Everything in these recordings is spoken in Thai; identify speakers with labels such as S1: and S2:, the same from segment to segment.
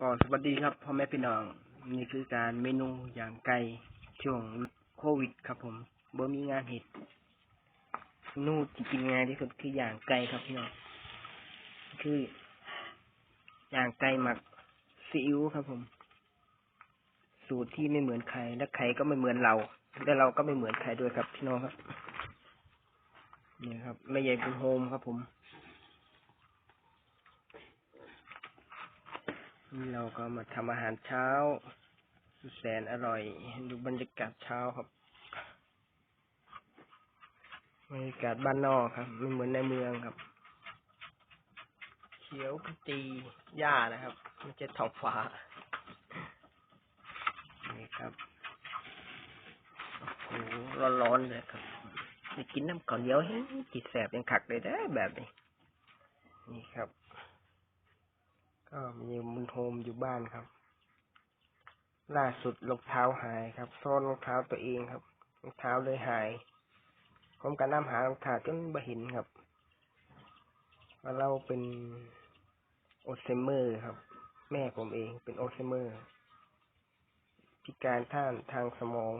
S1: ก็สวัสดีครับพ่อแม่พี่น้อง นี่คือการเมนูอย่างไก่ช่วงโควิดครับผมบ่มีงานเห็ดนูที่กินง่ายที่สุดคืออย่างไก่ครับพี่น้องคือ อย่างไก่หมักซีอิ๊วครับผม สูตรที่ไม่เหมือนใครและใครก็ไม่เหมือนเราและเราก็ไม่เหมือนใครด้วยครับพี่น้องครับนี่ครับแม่ใหญ่เป็นโฮมครับผม นี่เราก็มาทำอาหารเช้า สุดแสนอร่อย ดูบรรยากาศเช้าครับบรรยากาศบ้านนอกครับไม่เหมือนในเมืองครับ เขียวขจีหญ้านะครับไม่ใช่ท้องฟ้านี่ครับโอ้โหร้อนๆเลยครับไปกินน้ำก่อนเดียวเฮ้ยจิตแสบยังขักเลยได้แบบนี้นี่ครับ ก็มีมุนโฮมอยู่บ้านครับ ล่าสุดรองเท้าหายครับ ซ่อนรองเท้าตัวเองครับรองเท้าเลยหายผมการน้ำหารองเท้าจนบ่เห็นครับว่าเราเป็นโอลไซเมอร์ครับ แม่ผมเองเป็นโอลไซเมอร์ พิการท่านทางสมอง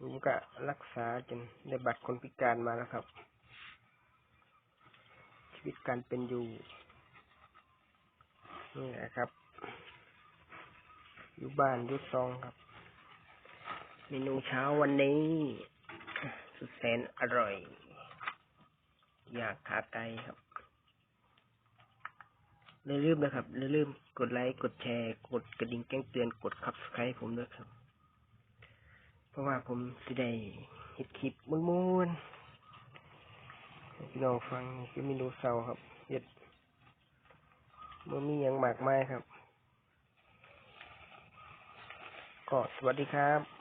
S1: ผมก็รักษาจนได้บัตรคนพิการมาแล้วครับ ชีวิตการเป็นอยู่ นี่แหละครับ อยู่บ้านยุซองครับ เมนูเช้าวันนี้ สุดแสนอร่อย อยากขาไก่ครับอย่าลืมนะครับอย่าลืมกดไลค์ กดแชร์ กดกระดิ่งแจ้งเตือน กดคับสไครต์ผมด้วยครับ เพราะว่าผมสิได้เฮ็ดคลิปม้วนๆพี่น้องฟังคือเมนูเช้าครับเฮ็ด มันมีอย่างมากมายครับ ก็สวัสดีครับ